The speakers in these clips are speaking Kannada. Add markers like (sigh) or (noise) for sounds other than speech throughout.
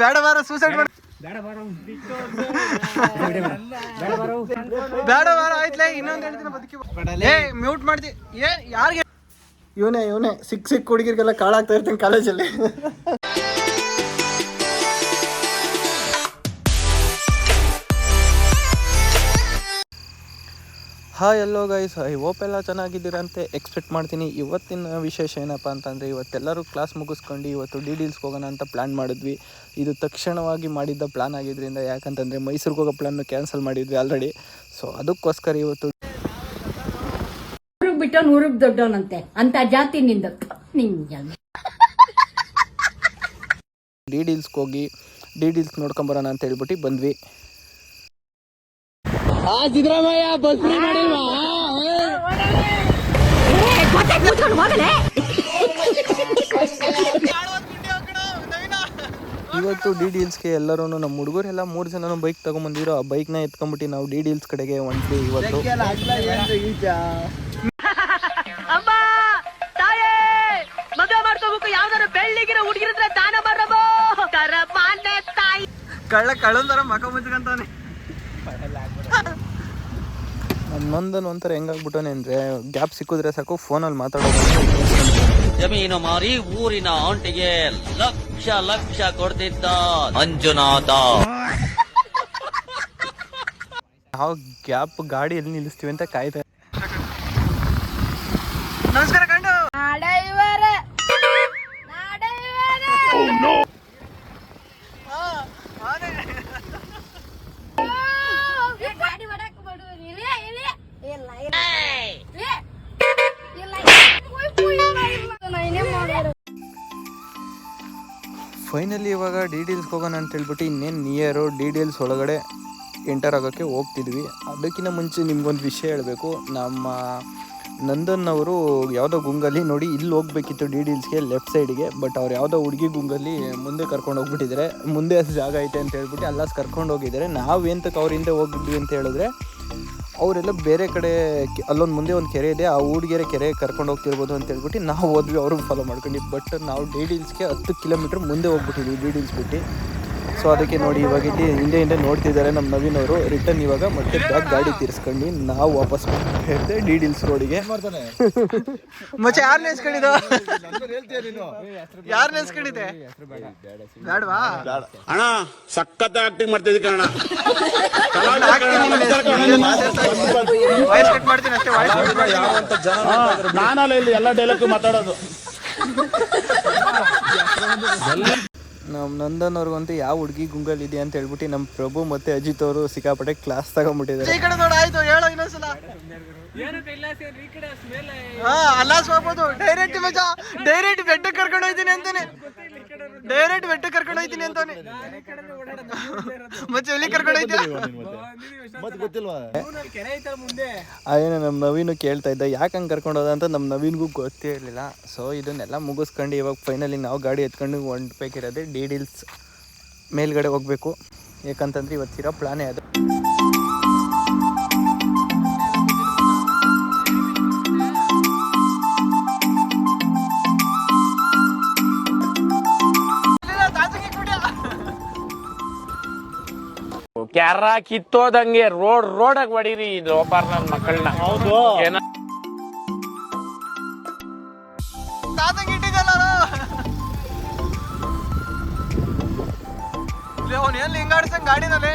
ಬೇಡ ಬಾರ ಸೂಸೈಡ್ ಮಾಡಿ. ಬೇಡ ಬಾರ ಆಯ್ತಲೇ ಇನ್ನೊಂದು ಹೇಳ್ತೀನಿ ಬದುಕಿ ಏ ಮ್ಯೂಟ್ ಮಾಡ್ತಿ. ಏ ಯಾರಿಗೆ? ಇವನೇ ಇವನೇ. ಸಿಕ್ ಸಿಕ್ ಹುಡುಗಿರಿಗೆಲ್ಲ ಕಾಳಾಗ್ತಾ ಇರ್ತೀನಿ ಕಾಲೇಜಲ್ಲಿ hi hello guys I hope ಎಲ್ಲ ಚೆನ್ನಾಗಿದ್ದೀರಾ ಅಂತ ಎಕ್ಸ್ಪೆಕ್ಟ್ ಮಾಡ್ತೀನಿ ಇವತ್ತಿನ ವಿಶೇಷ ಏನಪ್ಪ ಅಂತಂದರೆ ಇವತ್ತೆಲ್ಲರೂ ಕ್ಲಾಸ್ ಮುಗಿಸ್ಕೊಂಡು ಇವತ್ತು ಡಿ ಡೀಲ್ಸ್ಗೆ ಹೋಗೋಣ ಅಂತ ಪ್ಲ್ಯಾನ್ ಮಾಡಿದ್ವಿ. ಇದು ತಕ್ಷಣವಾಗಿ ಮಾಡಿದ್ದ ಪ್ಲ್ಯಾನ್ ಆಗಿದ್ದರಿಂದ ಯಾಕಂತಂದರೆ ಮೈಸೂರಿಗೆ ಹೋಗೋ ಪ್ಲ್ಯಾನ್ನು ಕ್ಯಾನ್ಸಲ್ ಮಾಡಿದ್ವಿ ಆಲ್ರೆಡಿ ಸೊ ಅದಕ್ಕೋಸ್ಕರ ಇವತ್ತು ಊರಿಗೆ ಬಿಟ್ಟು ಊರಿಗೆ ದೊಡ್ಡವನಂತೆ ಅಂತ. ಜಾತಿ ನಿಂದ. ಡಿ ಡೀಲ್ಸ್ಗೆ ಹೋಗಿ ಡಿ ಡೀಲ್ಸ್ ನೋಡ್ಕೊಂಬರೋಣ ಅಂತ ಹೇಳ್ಬಿಟ್ಟು ಬಂದ್ವಿ. ಇವತ್ತು ಡಿ ಡೀಲ್ಸ್ಗೆ ಎಲ್ಲರೂ ನಮ್ಮ ಹುಡುಗರೆಲ್ಲ ಮೂರು ಜನ ಬೈಕ್ ತಗೊಂಬಂದಿರೋ ಆ ಬೈಕ್ನ ಎತ್ಕೊಂಬಿಟ್ಟು ನಾವು ಡಿ ಡೀಲ್ಸ್ ಕಡೆಗೆ ಹೊಂಟ್ವಿ ಇವತ್ತು. ಕಳ್ಳ ಕಳ್ಳನ ಥರ ಮಕ ಮುಚ್ಕೊಂತಾನೆ. ನಂದನ್ ಒಂಥರ ಹೆಂಗಾಗ್ಬಿಟ್ಟನೆ ಅಂದ್ರೆ ಗ್ಯಾಪ್ ಸಿಕ್ಕಿದ್ರೆ ಸಾಕು ಫೋನಲ್ಲಿ ಮಾತಾಡೋದು ಜಮೀನು ಮಾರಿ ಊರಿನ ಆಂಟಿಗೆ ಲಕ್ಷ ಲಕ್ಷ ಕೊಡ್ತಿದ್ದ ಮಂಜುನಾಥ. (laughs) ಯಾವ ಗ್ಯಾಪ್ ಗಾಡಿ ಎಲ್ಲಿ ನಿಲ್ಲಿಸ್ತೀವಿ ಅಂತ ಕಾಯ್ತಾ ಇವಾಗ ಡಿ ಡೀಲ್ಸ್ಗೆ ಹೋಗೋಣ ಅಂತ ಹೇಳ್ಬಿಟ್ಟು ಇನ್ನೇನು ನಿಯರು ಡಿ ಡೀಲ್ಸ್ ಒಳಗಡೆ ಎಂಟರ್ ಆಗೋಕ್ಕೆ ಹೋಗ್ತಿದ್ವಿ. ಅದಕ್ಕಿಂತ ಮುಂಚೆ ನಿಮ್ಗೊಂದು ವಿಷಯ ಹೇಳಬೇಕು. ನಮ್ಮ ನಂದನ್ ಅವರು ಯಾವುದೋ ಗುಂಗಲ್ಲಿ ನೋಡಿ ಇಲ್ಲಿ ಹೋಗ್ಬೇಕಿತ್ತು ಡಿ ಡೀಲ್ಸ್ಗೆ ಲೆಫ್ಟ್ ಸೈಡಿಗೆ ಬಟ್ ಅವ್ರು ಯಾವುದೋ ಹುಡುಗಿ ಗುಂಗಲ್ಲಿ ಮುಂದೆ ಕರ್ಕೊಂಡು ಹೋಗ್ಬಿಟ್ಟಿದ್ದಾರೆ. ಮುಂದೆ ಜಾಗ ಐತೆ ಅಂತ ಹೇಳ್ಬಿಟ್ಟು ಅಲ್ಲಾಸ್ ಕರ್ಕೊಂಡು ಹೋಗಿದ್ದಾರೆ. ನಾವು ಎಂತಕ್ಕೆ ಅವ್ರ ಹಿಂದೆ ಹೋಗಿದ್ವಿ ಅಂತ ಹೇಳಿದ್ರೆ ಅವರೆಲ್ಲ ಬೇರೆ ಕಡೆ ಅಲ್ಲೊಂದು ಮುಂದೆ ಒಂದು ಕೆರೆ ಇದೆ, ಆ ಊಡಿಗೆರೆ ಕೆರೆ ಕರ್ಕೊಂಡು ಹೋಗ್ತಿರ್ಬೋದು ಅಂತ ಹೇಳ್ಬಿಟ್ಟು ನಾವು ಹೋದ್ವಿ ಅವ್ರಿಗೆ ಫಾಲೋ ಮಾಡ್ಕೊಂಡು. ಬಟ್ ನಾವು ಡಿ ಡೀಲ್ಸ್ಗೆ ಹತ್ತು ಕಿಲೋಮೀಟ್ರ್ ಮುಂದೆ ಹೋಗ್ಬಿಟ್ಟಿದ್ವಿ ಡಿ ಡೀಲ್ಸ್ ಬಿಟ್ಟು. ಸೊ ಅದಕ್ಕೆ ನೋಡಿ ಇವಾಗ ಇಲ್ಲಿ ಹಿಂದೆ ಹಿಂದೆ ನೋಡ್ತಿದ್ದಾರೆ ನಮ್ಮ ನವೀನ್ ಅವರು ರಿಟರ್ನ್ ಇವಾಗ ಮತ್ತೆ ಬ್ಯಾಗ್ ಗಾಡಿ ತೀರಿಸ್ಕೊಂಡು ನಾವು ವಾಪಸ್ ಬರ್ತಾ ಡಿ ಡಿಲ್ಸ್ ರೋಡಿಗೆ. ಮತ್ತೆ ಯಾರು ನೆನ್ಸ್ಕೊಂಡಿದ್ದು ಯಾರು ನೆನ್ಸ್ಕೊಂಡಿದ್ದೆ ಬೇಡವಾ ಅಣ್ಣ ಸಖತ್ ಆಕ್ಟಿಂಗ್ ಮಾಡ್ತಿದ್ದೆ ಕಣ ವಾಯ್ಸ್ ಕಟ್ ಮಾಡ್ತೀನಿ ಅಷ್ಟೇ ವಾಯ್ಸ್ ಕಟ್ ಮಾಡ್ತೀನಿ. ನಾನಲ್ಲ ಇಲ್ಲಿ ಎಲ್ಲ ಡೈಲಾಗ್ ಮಾತಾಡೋದು. (laughs) (laughs) ನಮ್ಮ ನಂದನ್ ಅವ್ರಿಗಂತೂ ಯಾವ ಹುಡುಗಿ ಗುಂಗಲ್ ಇದೆ ಅಂತ ಹೇಳ್ಬಿಟ್ಟು ನಮ್ಮ ಪ್ರಭು ಮತ್ತೆ ಅಜಿತ್ ಅವರು ಸಿಕ್ಕಾಪಟ್ಟೆ ಕ್ಲಾಸ್ ತಗೊಂಡ್ಬಿಟ್ಟಿದ್ದಾರೆ. ಈ ಕಡೆ ನೋಡ ಆಯ್ತು ಹೇಳೋ ಇನ್ನೊಂದ್ಸಲ. ಹಾ ಅಲ್ಲಾಸ್ ಹೋಗ್ಬೋದು ಡೈರೆಕ್ಟ್ ಮಜಾ ಡೈರೆಕ್ಟ್ ಬೆಟ್ಟಕ್ಕೆ ಕರ್ಕೊಂಡು ಹೋಯ್ತೀನಿ ಅಂತಾನೆ. ಡೈರೆಕ್ಟ್ ಬೆಟ್ಟ ಕರ್ಕೊಂಡು ಹೋಯ್ತೀನಿ ಅಂತಾನೆ. ಮತ್ತೆ ಎಲ್ಲಿ ಕರ್ಕೊಂಡು ಹೋಯ್ತೀಯ? ಅದೇನೋ ನಮ್ಮ ನವೀನು ಕೇಳ್ತಾ ಇದ್ದ ಯಾಕೆ ಹಂಗೆ ಕರ್ಕೊಂಡು ಹೋದ ಅಂತ ನಮ್ಮ ನವೀನ್ಗೂ ಗೊತ್ತೇ ಇರಲಿಲ್ಲ. ಸೊ ಇದನ್ನೆಲ್ಲ ಮುಗಿಸ್ಕೊಂಡು ಇವಾಗ ಫೈನಲಿ ನಾವು ಗಾಡಿ ಎತ್ಕೊಂಡು ಹೊಂಟ್ಬೇಕಿರೋದೆ ಡಿ ಡೀಲ್ಸ್ ಮೇಲ್ಗಡೆ ಹೋಗಬೇಕು. ಯಾಕಂತಂದ್ರೆ ಇವತ್ತಿರೋ ಪ್ಲಾನೇ ಅದು. ಕ್ಯಾರ ಕಿತ್ತೋದಂಗೆ ರೋಡ್ ರೋಡಾಗ ಹೊಡೀರಿ ಲೋಪಾರ್ ನಮ್ಮ ಮಕ್ಕಳನ್ನ ಹೌದು. ಅವನು ಎಲ್ಲಿ ಹಿಂಗಾಡ್ಸಂಗ್ ಗಾಡಿನಲ್ಲಿ?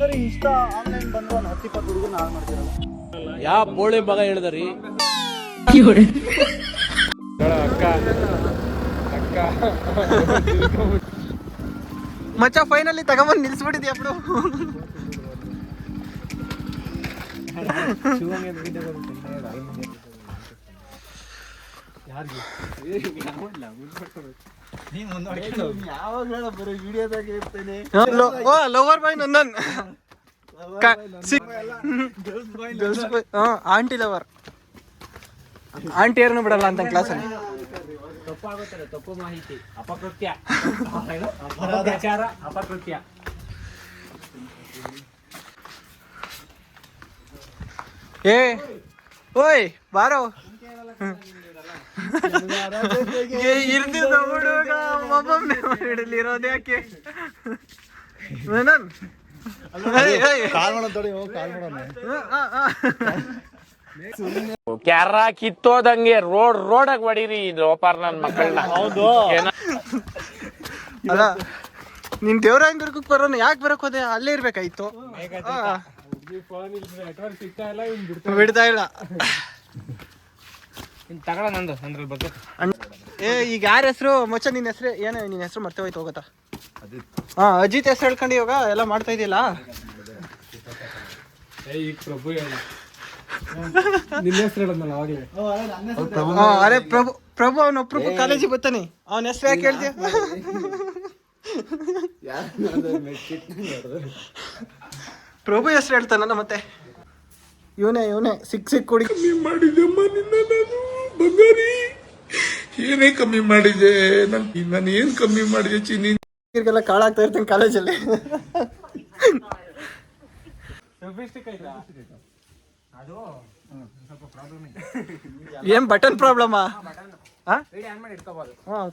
ಒಂದ್ಸರಿ ಇಷ್ಟ ಆನ್ಲೈನ್ ಬಂದು ಒಂದು ಹತ್ತು ಇಪ್ಪತ್ತು ಹುಡುಗನ ಹಾಳು ಮಾಡ್ತೀರಲ್ಲ. ಯಾವ ಬೋಳಿ ಮಗ ಹೇಳಿದ್ರಿ? ಅಕ್ಕ. ಅಕ್ಕ. ಮಚ್ಚ ಫೈನಲಿ ತಗೊಂಬಂದು ನಿಲ್ಸ್ಬಿಟ್ಟಿದ್ಯಾ ಬಿಡು lover boy Nandan aunty lover. Aunty ಯಾರನ್ನು ಬಿಡಲ್ಲ ಅಂತ ಕ್ಲಾಸಲ್ಲಿ. ತಪ್ಪಾಗುತ್ತದೆ ತಪ್ಪು ಮಾಹಿತಿ. ಅಪಕೃತ್ಯ. ಅಪಕೃತ್ಯ. ಏ ಓಯ್ ಬಾರೋ. ಇರ್ತಿದ್ದ ಹುಡುಗ ಒಬ್ಬೊಬ್ನೇ ಇರೋದು ಯಾಕೆ ಮಾಡೋಣ ಕ್ಯಾರ ಕಿತ್ತೋದಂಗೆ ರೋಡ್ ರೋಡಾಗ ಹೊಡೀರಿ ಲೋಪಾರ್ ನನ್ ಮಕ್ಕಳನ್ನ ಹೌದು? ಅಲ್ಲ ನಿನ್ ದೇವರಾಯನ್ ದುರ್ಗಕ್ಕೆ ಬರೋನು ಯಾಕೆ ಬರಕ್ ಹೋದೆ ಅಲ್ಲೇ ಇರ್ಬೇಕಾಯ್ತು. ಬಿಡ್ತಾ ಇಲ್ಲ. ನಂದು ಬಗ್ಗೆ ಏ ಈಗ ಯಾರ ಹೆಸರು? ಮೊಚ್ಚ ನಿನ್ನ ಹೆಸರು ಏನು ನಿನ್ನ ಹೆಸರು ಮರ್ತೇ ಹೋಯ್ತು ಹೋಗತ್ತಾ? ಹಾ ಅಜಿತ್ ಹೆಸರು ಹೇಳ್ಕೊಂಡು ಇವಾಗ ಎಲ್ಲ ಮಾಡ್ತಾ ಇದೆಯಲ್ಲ? ಈಗ ಪ್ರಭು ಹೇಳ. ನಿನ್ನ ಹೆಸರು ಹೇಳದ್ನಲ್ಲ ಅವಾಗಲೇ ಹಾ, ಅರೆ ಪ್ರಭು ಪ್ರಭು ಅವನ ಪ್ರಭು ಕಾಲೇಜಿಗೆ ಬರ್ತಾನೆ. ಅವನ ಹೆಸರು ಯಾಕೆ ಹೇಳ್ತೀಯ ಪ್ರಭು ಹೆಸರು ಹೇಳ್ತಾನಲ್ಲ ಮತ್ತೆ. ಇವನೇ ಇವನೇ ಸಿಕ್ ಸಿಕ್ ನಿನ್ನ ನಾನು. ಬಂಗಾರಿ. ಏನೇ ಕಮ್ಮಿ ಮಾಡಿದೆ. ನಾನ್ ನಾನು ಏನ್ ಕಮ್ಮಿ ಮಾಡಿದೆ ಚಿನ್ನಿ? ಹುಡುಗರಿಗೆಲ್ಲ ಕಾಳಾಗ್ತಾ ಇರ್ತೇನೆ ಕಾಲೇಜಲ್ಲಿ. ಏನ್ ಬಟನ್ ಪ್ರಾಬ್ಲಮಾ ಹಾ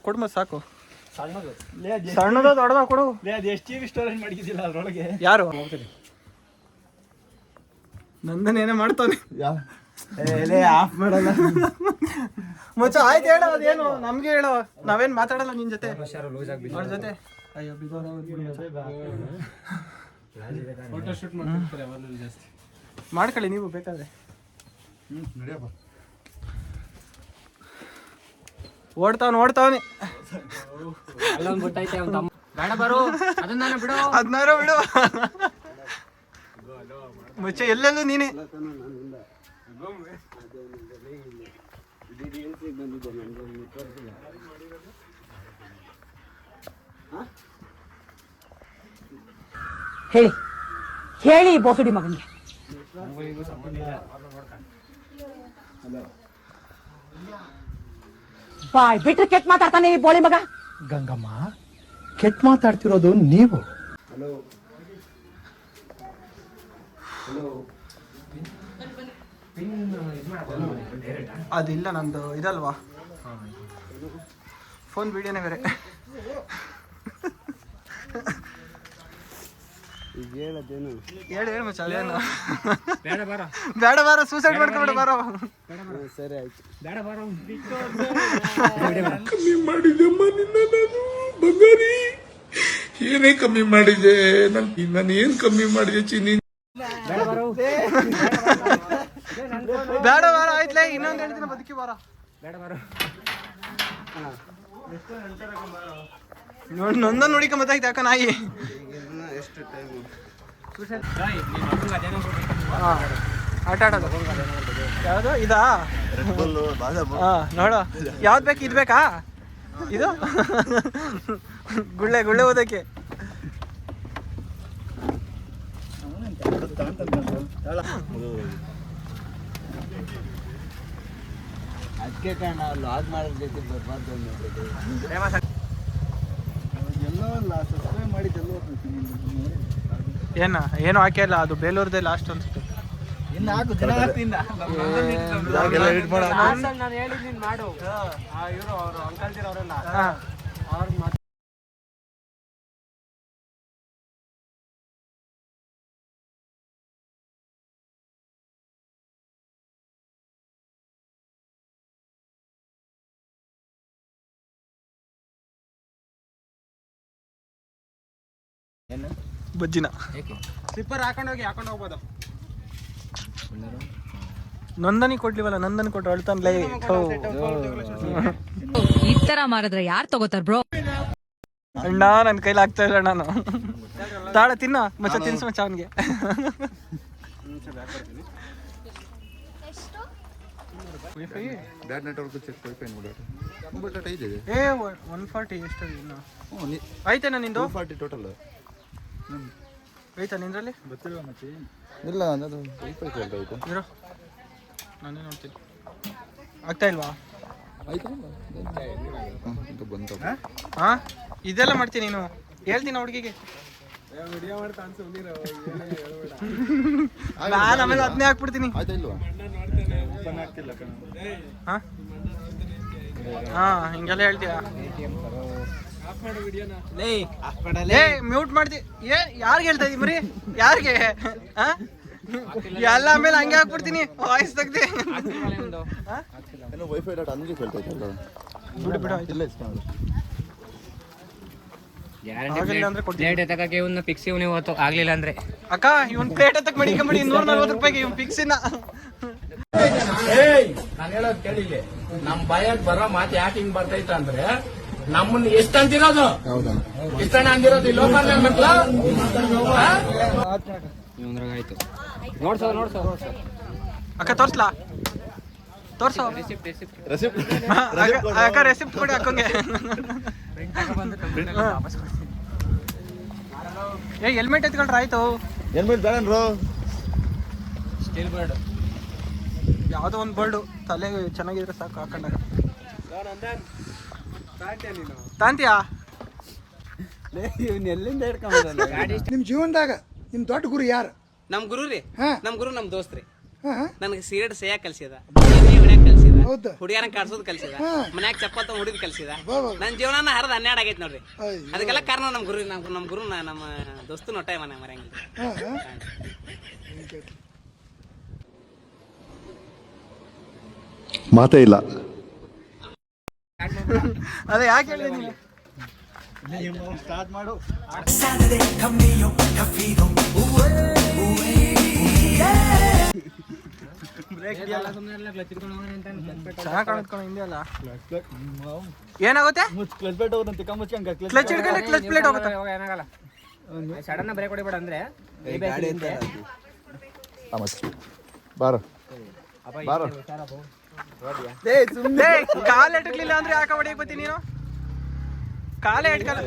ಕೊಡು ಮತ್ತೆ ಸಾಕು. ಸಣ್ಣದ ದೊಡ್ಡದ ಕೊಡು. ಅದು ಎಷ್ಟು ಜಿ ಬಿ ಸ್ಟೋರೇಜ್ ಮಾಡಿದ್ದಿಲ್ಲ ಅದ್ರೊಳಗೆ ಯಾರು? ನಂದನ್ ಏನೇ ಮಾಡ್ತಾನೆ? ಆಫ್ ಮಾಡಲ್ಲ. ಮುಚ್ಚ ಆಯ್ತು ಹೇಳು ಅದೇನು ನಮ್ಗೆ ಹೇಳು ನಾವೇನ್ ಮಾತಾಡಲ್ಲ ನಿನ್ ಜೊತೆ? ಅವ್ರ ಜೊತೆ? ಅಯ್ಯೋ ಫೋಟೋ ಶೂಟ್ ಮಾಡ್ತಿರ್ತಾರೆ ಅವರಲ್ಲಿ ಜಾಸ್ತಿ. ಮಾಡ್ಕೊಳ್ಳಿ ನೀವು ಬೇಕಾದ್ರೆ. ಓಡ್ತಾವ್ ಓಡ್ತಾವನಿ ಅಲ್ಲೊಂದು ಬಿಡು ಅವ್ನ ಎಲ್ಲೆಲ್ಲೂ ನೀನೆ ಬರು ಅದನ್ನ ಬಿಡು. ನೀನೆ ಹೇಳಿ ಹೇಳಿ ಬೋಸುಡಿ ಮಗನಿಗೆ. ಬಾಯ್ ಬಿಟ್ರೆ ಕೆಟ್ಟ ಮಾತಾಡ್ತಾನೆ ಈ ಬೋಳಿ ಮಗ. ಗಂಗಮ್ಮ ಕೆಟ್ಟ ಮಾತಾಡ್ತಿರೋದು ನೀವು. ಅದಿಲ್ಲ ನಂದು ಇದಲ್ವಾ? ಫೋನ್ ವಿಡಿಯೋನೇ ಬೇರೆ. ಹೇಳು ಹೇಳು ಮಚ್ಚ ಅದೇನು ಬೇಡ ಬಾರ ಬೇಡ ಬಾರ ಸೂಸೈಡ್ ಮಾಡ್ಕೊಬೇಡ ಬಾರೋ. ಬೇಡ ಬಾರ ಕಮ್ಮಿ ಮಾಡಿದೆಮ್ಮ ನಿನ್ನ ನಾನು ಬಂಗಾರಿ. ಏನೇ ಕಮ್ಮಿ ಮಾಡಿದೆ? ನನ್ ನಾನು ಏನ್ ಕಮ್ಮಿ ಮಾಡಿದೆ ಚಿನ್ನಿ? ಬೇಡ ಬಾರ ಆಯ್ತ್ಲೇ ಇನ್ನೊಂದು ಎರಡು ದಿನ ಬದುಕಿ ಬಾರ. ಬೇಡ ಬಾರ. ನೋಡಿ ನೊಂದ ನೋಡಿಕ ಮತ್ತಾಯ್ತು ಯಾಕ ನಾಯಿ? ಹಾ, ಆಟ ಆಡೋದು. ಯಾವುದು? ಇದಾ? ನೋಡೋ ನೋಡು. ಯಾವ್ದು ಬೇಕು ಇದು ಬೇಕಾ? ಇದು? ಗುಳ್ಳೆ ಗುಳ್ಳೆ ಓದಕ್ಕೆ ಅದಕ್ಕೆ ಕಾರಣ ಲಾಗ್ ಮಾಡೋದ್ ಜೊತೆ ಬರ್ಬಾರ್ದು ಎಲ್ಲೋ ಅಲ್ಲ ಸಬ್ಸ್ಕ್ರೈಬ್ ಮಾಡಿದ್ದೆಲ್ಲೋ ಏನ? ಏನು ಹಾಕಿಲ್ಲ ಇಲ್ಲ ಅದು ಬೇಲೂರ್ದೇ ಲಾಸ್ಟ್ ಅನ್ಸುತ್ತೆ. ಇನ್ನು ಹಾಕು ಹಾಕ್ತಿಂದ ನಾನು. ಹೇಳಿದ್ದೀನಿ ಮಾಡು. ಇವರು ಅವರು ಅಂಕಲ್ ಅವರೆಲ್ಲ ಬಜ್ಜಿನ. ಸ್ಲಿಪ್ಪರ್ ಹಾಕೊಂಡು ಹೋಗಿ ಹಾಕೊಂಡು ಹೋಗ್ಬೋದು. ನಂದನಿ ಕೊಡ್ಲಿವಲ್ಲ ನಂದನಿ ಕೊಟ್ಟು ಅಳ್ತಾನೆ. ಈ ತರ ಮಾರಿದ್ರೆ ಯಾರ್ ತಗೋತಾರ ಬ್ರೋ ಅಣ್ಣ ನನ್ನ ಕೈಲಿ ಆಗ್ತಾ ಇಲ್ಲ ನಾನು ತಾಳ ತಿನ್ನ ಮಚ್ಚ ತಿನ್ಸು ಮಚ್ಚ ಅವನಿಗೆ. ಎಷ್ಟು wifi bad network check wifi ನೋಡೋದು ಮೊಬೈಲ್ ಡಾಟಾ ಇದೆ ಏ ಒನ್ ಫಾರ್ಟಿ ಎಷ್ಟು ಇನ್ನು? ಹ್ಞೂ ಆಯ್ತೇನಾ ನಿಂದು? ಟೋಟಲ್ ಆಯ್ತಾ ನಿಂದ್ರಲ್ಲಿ? ಇಲ್ಲ ಅದು ಸ್ವಲ್ಪ ಕೇಳ್ತಾ ಆಯ್ತು ಇರೋ. ನಾನೇ ನೋಡ್ತೀನಿ. ಆಗ್ತಾ ಇಲ್ವಾ? ಆಯ್ತು ಹಾಂ ಇದು ಬಂತು ಹಾ? ಇದೆಲ್ಲ ಮಾಡ್ತೀನಿ ನೀನು? ಹೇಳ್ತೀನಿ ಹುಡುಗಿಗೆ. ನಾನು ಆಮೇಲೆ ಅದನ್ನೇ ಹಾಕ್ಬಿಡ್ತೀನಿ. ಆಯ್ತಾ ಇಲ್ವಾ? ಹಾ? ಹಾ ಹಿಂಗೆಲ್ಲ ಹೇಳ್ತೀಯ? ಲೇ ಮ್ಯೂಟ್ ಮಾಡ್ತಿ. ಏ ಯಾರಿಗೆ ಹೇಳ್ತಾ ಇದೀವಿ ಬರೀ ಯಾರಿಗೆ? ಎಲ್ಲ ಆಮೇಲೆ ಹಂಗೆ ಹಾಕ್ಬಿಡ್ತೀನಿ. ವಾಯ್ಸ್ ತೆಗ್ದಿ. ವೈಫೈ ಡಾಟಾ ಹಂಗೆ ಕೇಳ್ತಾ ಇದ್ದಲ್ಲ ಬಿಡು ಬಿಡು ಇಲ್ಲ ಇಸ್ಕೊಂಡು ಪ್ಲೇಟ್ ಎತ್ತಕಕ್ಕೆ ಇವನ್ನ ಫಿಕ್ಸ್ ನೀವು ಇವತ್ತು ಆಗ್ಲಿಲ್ಲ ಅಂದ್ರೆ. ಅಕ್ಕ ಇವನ್ ಪ್ಲೇಟ್ ಎತ್ತಕ್ ಮಡಿಕೊಂಬಿಡಿ ನೂರ ನಲ್ವತ್ತು ರೂಪಾಯಿಗೆ ಇವ್ ಫಿಕ್ಸಿನ ನಾನು ಹೇಳೋದು ಕೇಳಿಲ್ಲ. ನಮ್ ಬಾಯಾಗ ಬರೋ ಮಾತು ಯಾಕೆ ಹಿಂಗ್ ಬರ್ತೈತ ಅಂದ್ರೆ ನಮ್ಮನ್ನ ಎಷ್ಟು ಅಂತಿರೋದು ಹೌದಾ? ಎಷ್ಟಣ್ಣ ಅಂದಿರೋದು ಮಕ್ಳು? ಇವಂದ್ರಾಗ ಆಯ್ತು ನೋಡ್ಸೋ ನೋಡ್ಸೋ ನೋಡ್ಸೋ ಅಕ್ಕ ತೋರ್ಸ್ಲಾ? ಹಾ, ಅಕ್ಕ- ರೆಸಿಪ್ಟ್ ಕೊಡಿ. ಅಕ್ಕಂಗೆ. ಏ ಹೆಲ್ಮೆಟ್ ಎತ್ಕೊಂಡ್ರೆ ಆಯ್ತು? ಹೆಲ್ಮೆಟ್ ಸ್ಟೀಲ್ ಬರ್ಡ್ ಯಾವುದೋ ಒಂದು ಬರ್ಡು ತಲೆ ಚೆನ್ನಾಗಿದ್ರೆ ಸಾಕು ಹಾಕೊಂಡಾಗ. ತಾಂತಿಯಾ ನಿಮ್ ಜೀವನದಾಗ ನಿಮ್ ದೊಡ್ಡ ಗುರು ಯಾರು? ನಮ್ ಗುರು ರೀ. ಹಾ. ನಮ್ ಗುರು ನಮ್ ದೋಸ್ತ್ ರೀ. ಹಾ ನನಗೆ ಸಿಗರೇಟ್ ಸೇಯಕ್ ಕಲ್ಸಿದ. ಹುಡುಗಿಯರ ಹೊಡ್ಯಾಕ್ ಕಲ್ಸಿದ. ಹೌದಾ? ಕಲ್ಸಿದ. ಹಾ. ಮನ್ಯಾಗ ಚಪ್ಪತ್ತ ಹುಡುಗ ಕಲ್ಸಿದ. ನನ್ ಜೀವನ ಹರಿದ ಹನ್ನೆರಡು ಆಗೈತಿ ನೋಡ್ರಿ. ಅಯ್ಯೋ. ಅದಕ್ಕೆಲ್ಲ ಕಾರಣ ನಮ್ ಗುರು ನಮ್ ನಮ್ ಗುರು ನಾ- ನಮ್ಮ ದೋಸ್ತು ನೋಟ ಮನೆ ಹಾ, ಹಾ. ಮಾತೇ ಇಲ್ಲ. ಅದೇ ಯಾಕೆ ಹೇಳಿದೆ ನೀನು ಸ್ಟಾರ್ಟ್ ಮಾಡು ಚೆನ್ನಾಗಿ ಕಾಣತ್ಕೊಂಡು ಹಿಂದೆ ಅಲ್ಲ ಏನಾಗುತ್ತೆ? ಕ್ಲಚ್ ಪ್ಲೇಟ್ ಹೋಗುತ್ತೆ? ಕ್ಲಚ್ ಹಿಡ್ಕೊಂಡ್ರೆ ಕ್ಲಚ್ ಪ್ಲೇಟ್ ಹೋಗುತ್ತೆ ಏನಾಗಲ್ಲ ಸಡನ್ ಬ್ರೇಕ್ ಹೊಡಿಬೇಡ ಅಂದ್ರೆ ಬಾರೋ. ಬಾರೋ. ಕಾಲ್ ಎಟ್ಕಲಿಲ್ಲ ಅಂದ್ರೆ ಯಾಕೆ ಹೊಡಿಯಕ್ ಬತ್ತಿ ನೀನು? ಕಾಲೇ ಎಟ್ಕಲ್ಲ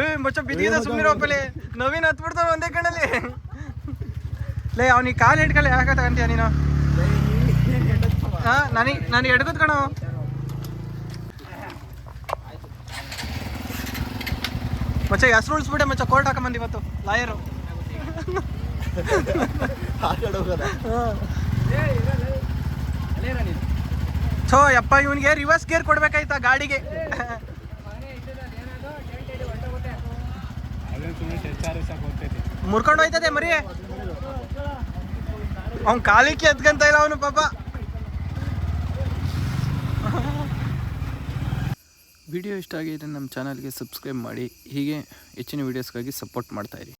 ಏ ಮಚ್ಚ ಬಿದ್ದಿದ ಸುಮ್ಮನೆ ಒಪ್ಪಲೆ. ನವೀನ್ ಹತ್ಬಿಡ್ತಾವ ಒಂದೇ ಕಣ್ಣಲ್ಲಿ. ಲೇ ಅವ್ನಿಗೆ ಕಾಲ್ ಎಟ್ಕಲ್ಲ ಯಾಕೆ ತಗೊಂತೀಯ ನೀನು? ಹಾ ನನಗೆ ನನಗೆ ಎಡ್ಗದ್ ಕಣ. ಮಚ್ಚ ಹೆಸರು ಉಳಿಸ್ಬಿಟ್ಟೆ ಮಚ್ಚ ಕೋರ್ಟ್ ಹಾಕೊಂಬಂದು ಇವತ್ತು ಲಾಯರು. ಸೊ ಯಪ್ಪ, ಇವನಿಗೆ ರಿವರ್ಸ್ ಗೇರ್ ಕೊಡ್ಬೇಕಾಯ್ತಾ ಗಾಡಿಗೆ? ಮುರ್ಕೊಂಡು ಹೋಯ್ತದೆ ಮರಿ. ಅವ್ನು ಕಾಲಿಕ್ಕೆ ಎದ್ಕಂತ ಇಲ್ಲ ಅವನು ಪಾಪ. ವಿಡಿಯೋ ಇಷ್ಟ ಆಗಿದೆ, ನಮ್ಮ ಚಾನಲ್ಗೆ ಸಬ್ಸ್ಕ್ರೈಬ್ ಮಾಡಿ. ಹೀಗೆ ಹೆಚ್ಚಿನ ವೀಡಿಯೋಸ್ಗಾಗಿ ಸಪೋರ್ಟ್ ಮಾಡ್ತಾಯಿರಿ